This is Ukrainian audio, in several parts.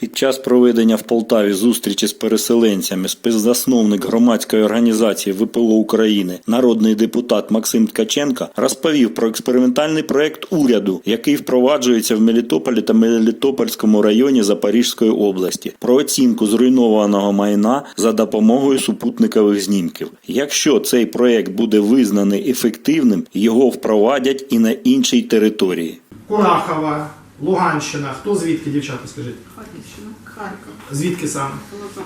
Під час проведення в Полтаві зустрічі з переселенцями співзасновник громадської організації ВПО України, народний депутат Максим Ткаченко розповів про експериментальний проект уряду, який впроваджується в Мелітополі та Мелітопольському районі Запорізької області, про оцінку зруйнованого майна за допомогою супутникових знімків. Якщо цей проект буде визнаний ефективним, його впровадять і на іншій території. Курахова, Луганщина. Хто звідки, дівчата, скажіть? Харьковщина. Харьков. Звідки саме? Лозова.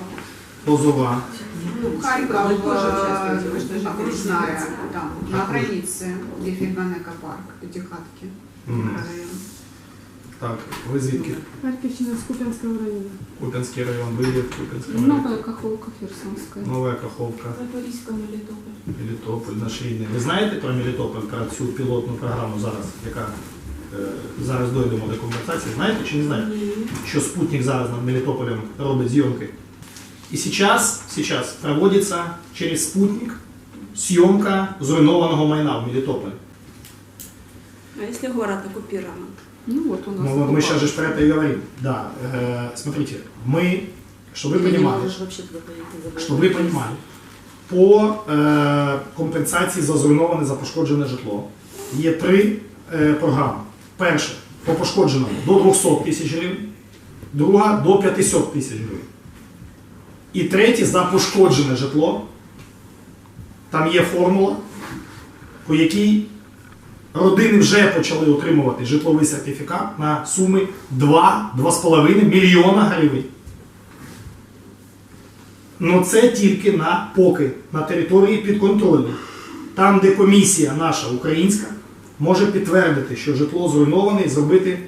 Лозова. Ну, Харьков Вы тоже э, участвуете, вы же тоже окружная, там, на Какой? границе, где фермерный экопарк, Пятихатки. Мгм. район. Так, ви звідки? Харьковщина с Купянского района. Куп'янський район, ви є в Куп'янському районі. Новая Каховка Херсонская. Нова Каховка, Запорізька, Мелітополь. Мелітополь, наш рідний. Ви знаєте про Мелітополь, про цю пілотну програму зараз, яка е, зараз дойдемо до конверсації? Знаєте чи не знаєте? Що спутник зараз над Мелітополем робить зйомки? І сейчас, сейчас проводится через спутник съемка зруйнованого майна в Мелітополі. А если город оккупирован? Ну вот у нас. Ну, вот мы сейчас же про это и говорим. Да, э, смотрите, мы, чтобы вы понимали, щоб ви розуміли, по е, компенсації за зруйноване, за пошкоджене житло є три е, програми. Перша по пошкодженому до 200 тисяч гривень, друга до 500 тисяч гривень. І третє за пошкоджене житло. Там є формула, по якій родини вже почали отримувати житловий сертифікат на суми 2-2,5 мільйона гривень. Ну це тільки на поки на території підконтрольній. Там, де комісія наша українська може підтвердити, що житло зруйноване, і зробити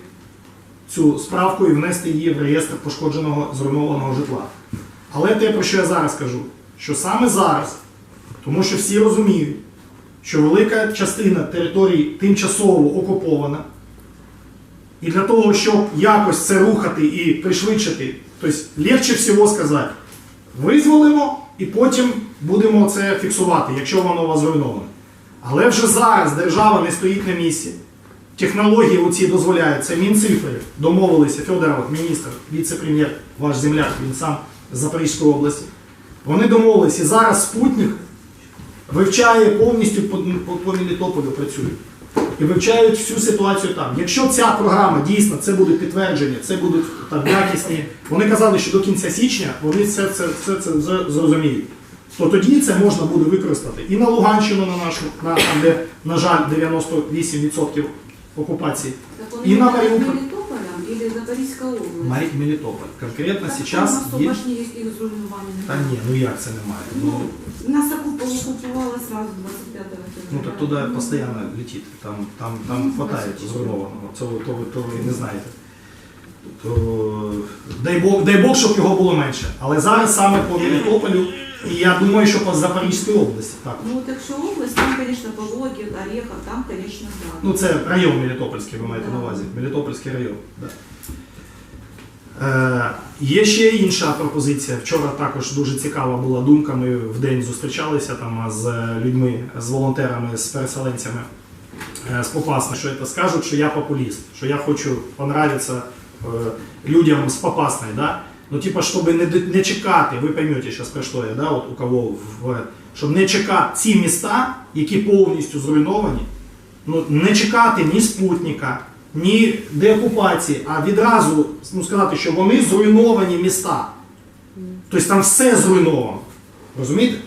цю справку і внести її в реєстр пошкодженого зруйнованого житла. Але те, про що я зараз кажу, що саме зараз, тому що всі розуміють, що велика частина території тимчасово окупована, і для того, щоб якось це рухати і пришвидшити, тобто легше всього сказати, визволимо і потім будемо це фіксувати, якщо воно у вас зруйноване. Але вже зараз держава не стоїть на місці. Технології оці дозволяють, це Мінцифри домовилися, Федоров, міністр, віце-прем'єр, ваш земляк, він сам з Запорізької області. Вони домовилися, зараз спутник вивчає повністю по, по, по Мелітополю працює. І вивчають всю ситуацію там. Якщо ця програма дійсно це буде підтвердження, це будуть там якісні. Вони казали, що до кінця січня вони все це, все це з- зрозуміють. То тоді це можна буде використати і на Луганщину, на нашу, на, там, де, на жаль, 98% окупації. Так он И на Мариуполь. Мелитополем или Запорізька область? Марі Мелітополь. Конкретно Так зараз там є. ж ніяких зруйнувань Та ні, ну як це немає? Ну, Нас оккуп- оккупували сразу 25 февраля. ну так туди постійно летить. Там, там, там Ну, хватає бачиш. зруйнованого. Це то, ви, то ви не знаєте. То, дай, Бог, дай Бог, щоб його було менше. Але зараз саме по Мелітополю, і я думаю, що по Запорізькій області також. Ну, так що область, там, конечно, Пологи, Ореха, там, конечно, да. Ну, це район Мелітопольський, ви маєте на увазі. Мелітопольський район. Да. Е, є ще інша пропозиція. Вчора також дуже цікава була думка. Ми в день зустрічалися там з людьми, з волонтерами, з переселенцями е, з Попасної, що це скажуть, що я популіст, що я хочу понравиться е, людям з Попасної. Да? Ну, типа, щоб не, не чекати, ви поймете зараз про що я, да? От у кого в, щоб не чекати ці міста, які повністю зруйновані, ну, не чекати ні спутника, ні деокупації, а відразу ну, сказати, що вони зруйновані міста. Тобто там все зруйновано. Розумієте?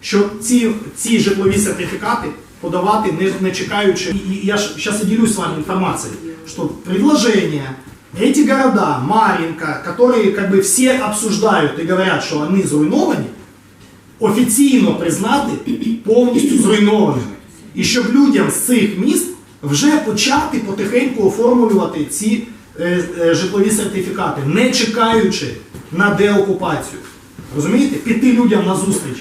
Що ці, ці житлові сертифікати подавати не, не чекаючи. І, і я зараз і ділюсь з вами інформацією, що предложение эти города, Маринка, которые как бы все обсуждают и говорят, що вони зруйновані, офіційно признати повністю зруйнованими. І щоб людям з цих міст вже почати потихеньку оформлювати ці е, е, житлові сертифікати, не чекаючи на деокупацію. Розумієте? Піти людям на зустріч.